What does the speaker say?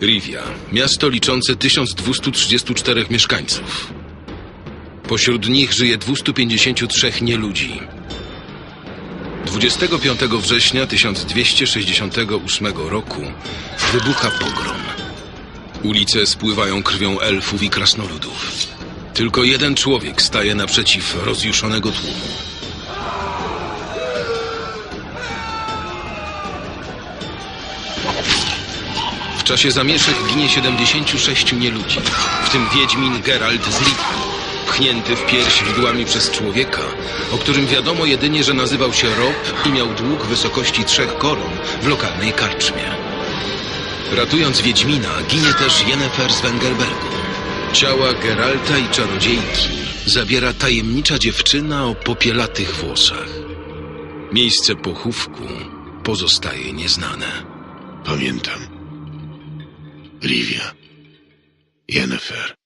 Rivia, miasto liczące 1234 mieszkańców. Pośród nich żyje 253 nieludzi. 25 września 1268 roku wybucha pogrom. Ulice spływają krwią elfów i krasnoludów. Tylko jeden człowiek staje naprzeciw rozjuszonego tłumu. W czasie zamieszek ginie 76 nieludzi, w tym Wiedźmin Geralt z Rivii, pchnięty w pierś widłami przez człowieka, o którym wiadomo jedynie, że nazywał się Rob i miał dług wysokości trzech koron w lokalnej karczmie. Ratując Wiedźmina, ginie też Yennefer z Wengerbergu. Ciała Geralta i czarodziejki zabiera tajemnicza dziewczyna o popielatych włosach. Miejsce pochówku pozostaje nieznane. Pamiętam. Rivia. Yennefer.